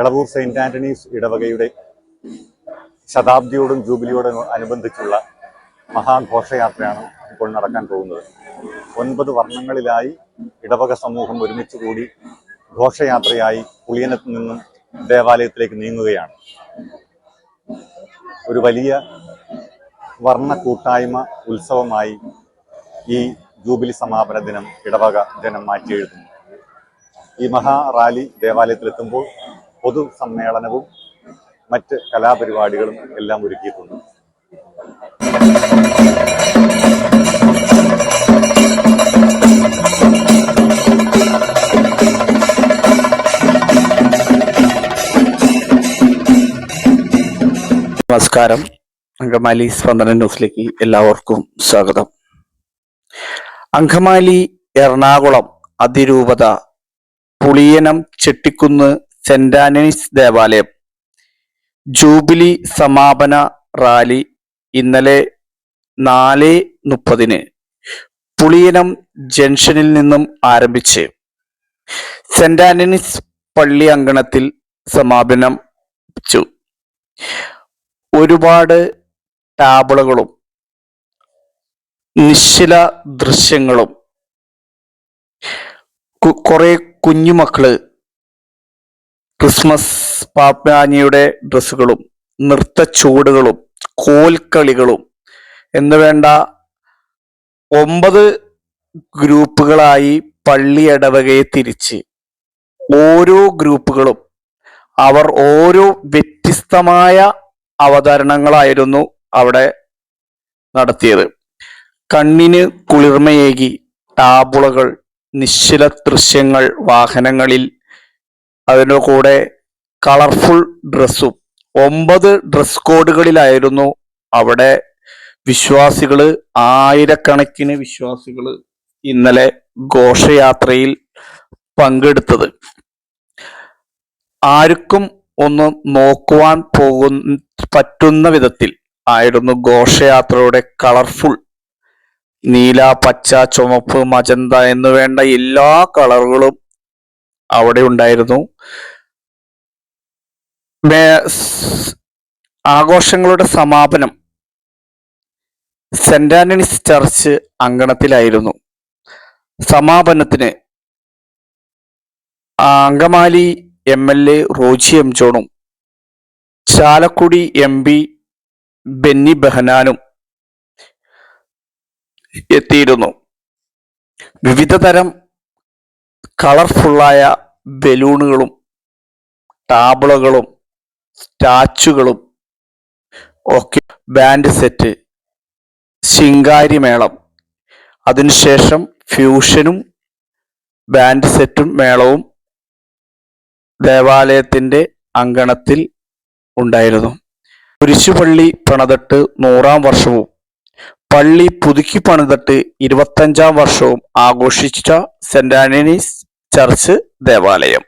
Elavoor Saint Antony's ഇടവകയുടെ ശതാബ്ദിയോടും ജൂബിലിയോടും അനുബന്ധിച്ചുള്ള മഹാഘോഷയാത്രയാണ് ഇപ്പോൾ നടക്കാൻ പോകുന്നത്. ഒൻപത് വർണങ്ങളിലായി ഇടവക സമൂഹം ഒരുമിച്ച് കൂടി ഘോഷയാത്രയായി പുളിയനത്ത് നിന്നും ദേവാലയത്തിലേക്ക് നീങ്ങുകയാണ്. ഒരു വലിയ വർണ കൂട്ടായ്മ ഉത്സവമായി ഈ ജൂബിലി സമാപന ദിനം ഇടവക ജനം മാറ്റിയെഴുതുന്നു. ഈ മഹാ റാലി ദേവാലയത്തിലെത്തുമ്പോൾ പൊതു സമ്മേളനവും മറ്റ് കലാപരിപാടികളും എല്ലാം ഒരുക്കിയിട്ടുണ്ട്. നമസ്കാരം. അങ്കമാലി സ്പന്ദന ന്യൂസിലേക്ക് എല്ലാവർക്കും സ്വാഗതം. അങ്കമാലി എറണാകുളം അതിരൂപത പുളിയനം ചെട്ടിക്കുന്ന് സെന്റ് ആന്റണീസ് ദേവാലയം. ജൂബിലി സമാപന റാലി ഇന്നലെ നാല് മുപ്പതിന് പുളിയനം ജംഗ്ഷനിൽ നിന്നും ആരംഭിച്ച്. സെന്റ് ആന്റണീസ് പള്ളി അങ്കണത്തിൽ സമാപനം ച്ചു. ഒരുപാട് ടാബിളുകളും നിശ്ചല ദൃശ്യങ്ങളും കുറെ കുഞ്ഞുമക്കൾ ക്രിസ്മസ് പാപ്പാനിയുടെ ഡ്രസ്സുകളും നൃത്തച്ചുവടുകളും കോൽക്കളികളും എന്ന് വേണ്ട ഒമ്പത് ഗ്രൂപ്പുകളായി പള്ളി ഇടവകയെ തിരിച്ച്. ഓരോ ഗ്രൂപ്പുകളും അവർ ഓരോ വ്യത്യസ്തമായ അവതരണങ്ങളായിരുന്നു അവിടെ നടത്തിയത്. കണ്ണിന് കുളിർമയേകി ടാബുളകൾ നിശ്ചല ദൃശ്യങ്ങൾ വാഹനങ്ങളിൽ അതിനു കൂടെ കളർഫുൾ ഡ്രസ്സും. ഒമ്പത് ഡ്രസ് കോഡുകളിലായിരുന്നു അവിടെ വിശ്വാസികൾ ആയിരക്കണക്കിന് വിശ്വാസികൾ ഇന്നലെ ഘോഷയാത്രയിൽ പങ്കെടുത്തത്. ആർക്കും ഒന്ന് നോക്കുവാൻ പോകുന്ന പറ്റുന്ന വിധത്തിൽ ആയിരുന്നു ഘോഷയാത്രയുടെ കളർഫുൾ. നീല പച്ച ചുമപ്പ് മജന്ത എന്ന് വേണ്ട എല്ലാ കളറുകളും അവിടെ ഉണ്ടായിരുന്നു. ആഘോഷങ്ങളുടെ സമാപനം സെന്റ് ആന്റണീസ് ചർച്ച് അങ്കണത്തിലായിരുന്നു. സമാപനത്തിന് Angamaly M L A Roji M ജോണും Chalakudy M P Benny ബെഹനാനും എത്തിയിരുന്നു. വിവിധ തരം കളർഫുള്ളായ ബലൂണുകളും ടാബ്ലകളും സ്റ്റാച്ചുകളും ഒക്കെ ബാൻഡ് സെറ്റ് ശിങ്കാരി മേളം. അതിനുശേഷം ഫ്യൂഷനും ബാൻഡ് സെറ്റും മേളവും ദേവാലയത്തിന്റെ അങ്കണത്തിൽ ഉണ്ടായിരുന്നു. കുരിശുപള്ളി പണിതിട്ട് നൂറാം വർഷവും പള്ളി പുതുക്കി പണിതിട്ട് ഇരുപത്തഞ്ചാം വർഷവും ആഘോഷിച്ച സെന്റ് ആന്റണീസ് ചർച്ച് ദേവാലയം.